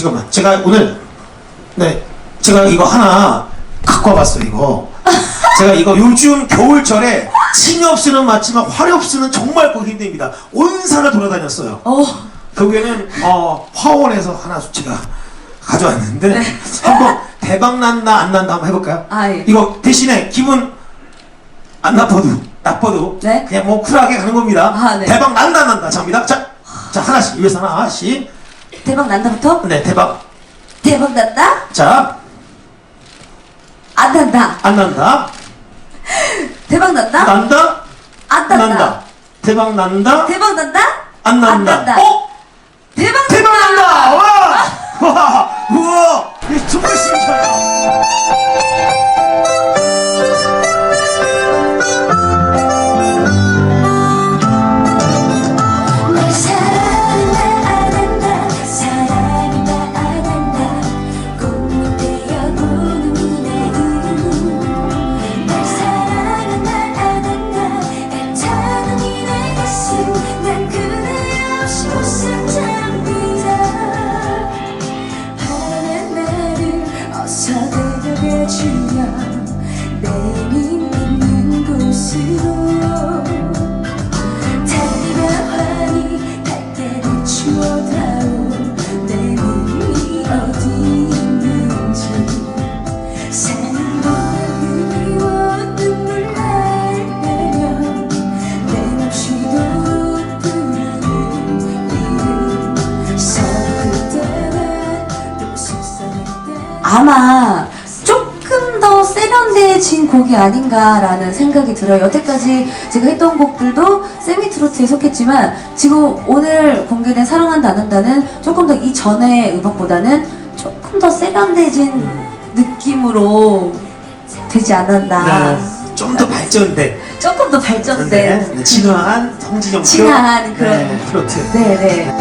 잠깐만 제가 오늘 네 제가 이거 하나 갖고 와봤어요 이거 제가 이거 요즘 겨울철에 침이 없으면 맞지만 활이 없으면 정말 보기 힘듭니다 온 산을 돌아다녔어요 어, 결국에는 어, 화원에서 하나 제가 가져왔는데 한번 대박 난다 안 난다 한번 해볼까요? 아, 예. 이거 대신에 기분 안 나빠도 나빠도 네. 그냥 뭐 쿨하게 가는 겁니다. 아, 네. 대박 난다 안 난다 잡니다. 자, 자 하나씩 위에서 하나씩 대박 난다부터? 네 대박 대박 난다? 자안안 난다. 난다 대박 난다? 난다 안 난다. 난다 대박 난다 대박 난다? 안 난다, 안 난다. 어 아마 조금 더 세련돼진 곡이 아닌가라는 생각이 들어요. 여태까지 제가 했던 곡들도 세미트로트에 속했지만 지금 오늘 공개된 사랑한다 안 한다는 조금 더 이전의 음악보다는 조금 더 세련돼진 느낌으로 되지 않았나. 네, 좀더 발전된 조금 더 발전된 네, 진화한 성진영 진화한 그런- 네, 트로트. 네네.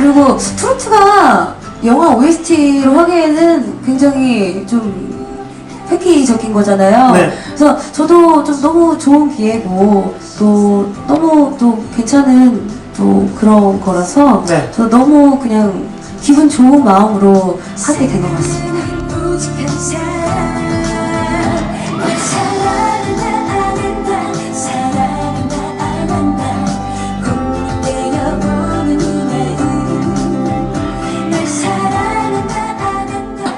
그리고 트로트가 영화 OST로 하기에는 굉장히 좀 획기적인 거잖아요. 네. 그래서 저도 좀 너무 좋은 기회고 또 너무 또 괜찮은 또 그런 거라서 네. 저 너무 그냥 기분 좋은 마음으로 하게 된 것 같습니다.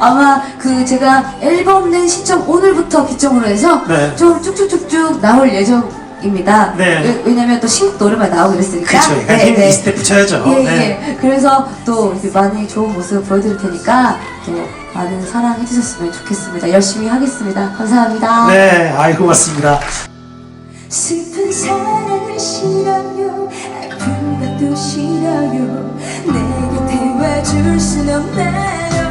아마 그 제가 앨범 낸 시점 오늘부터 기점으로 해서 네. 좀 쭉쭉쭉쭉 나올 예정입니다. 네. 왜- 왜냐면 또 신곡 노래만 나오고 그랬으니까. 그렇죠. 약간 힘 비슷해 붙여야죠. 예, 네. 예. 그래서 또 이렇게 많이 좋은 모습 보여드릴 테니까 또 많은 사랑해 주셨으면 좋겠습니다. 열심히 하겠습니다. 감사합니다. 네, 아이 고맙습니다. 슬픈 사랑은 싫어요 아픈 것도 싫어요 내 곁에 와줄 순 없나요